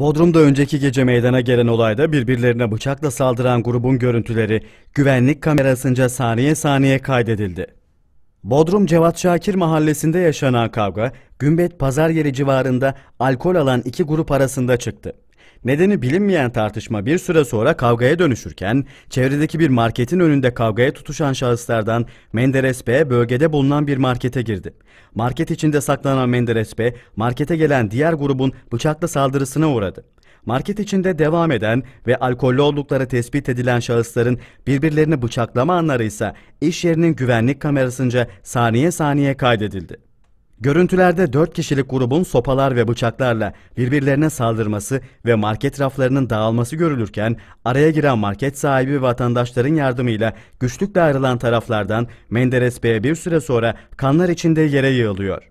Bodrum'da önceki gece meydana gelen olayda birbirlerine bıçakla saldıran grubun görüntüleri güvenlik kamerasınca saniye saniye kaydedildi. Bodrum Cevat Şakir mahallesinde yaşanan kavga, Gümbet Pazar Yeri civarında alkol alan iki grup arasında çıktı. Nedeni bilinmeyen tartışma bir süre sonra kavgaya dönüşürken, çevredeki bir marketin önünde kavgaya tutuşan şahıslardan Menderes B bölgede bulunan bir markete girdi. Market içinde saklanan Menderes B, markete gelen diğer grubun bıçakla saldırısına uğradı. Market içinde devam eden ve alkollü oldukları tespit edilen şahısların birbirlerini bıçaklama anları ise iş yerinin güvenlik kamerasınca saniye saniye kaydedildi. Görüntülerde 4 kişilik grubun sopalar ve bıçaklarla birbirlerine saldırması ve market raflarının dağılması görülürken araya giren market sahibi vatandaşların yardımıyla güçlükle ayrılan taraflardan Menderes Bey'e bir süre sonra kanlar içinde yere yığılıyor.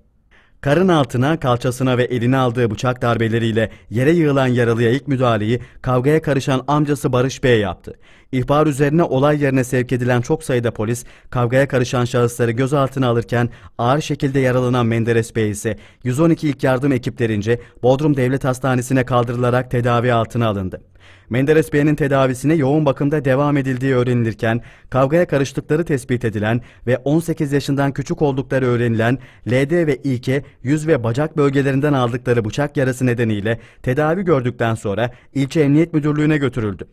Karın altına, kalçasına ve eline aldığı bıçak darbeleriyle yere yığılan yaralıya ilk müdahaleyi kavgaya karışan amcası Barış Bey yaptı. İhbar üzerine olay yerine sevk edilen çok sayıda polis kavgaya karışan şahısları gözaltına alırken ağır şekilde yaralanan Menderes Bey ise 112 ilk yardım ekiplerince Bodrum Devlet Hastanesi'ne kaldırılarak tedavi altına alındı. Menderes Bey'in tedavisine yoğun bakımda devam edildiği öğrenilirken kavgaya karıştıkları tespit edilen ve 18 yaşından küçük oldukları öğrenilen LD ve İK yüz ve bacak bölgelerinden aldıkları bıçak yarası nedeniyle tedavi gördükten sonra ilçe emniyet müdürlüğüne götürüldü.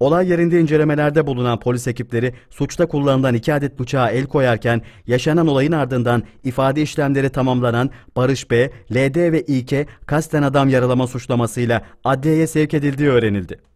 Olay yerinde incelemelerde bulunan polis ekipleri suçta kullanılan iki adet bıçağa el koyarken yaşanan olayın ardından ifade işlemleri tamamlanan Barış B, LD ve İK kasten adam yaralama suçlamasıyla adliyeye sevk edildiği öğrenildi.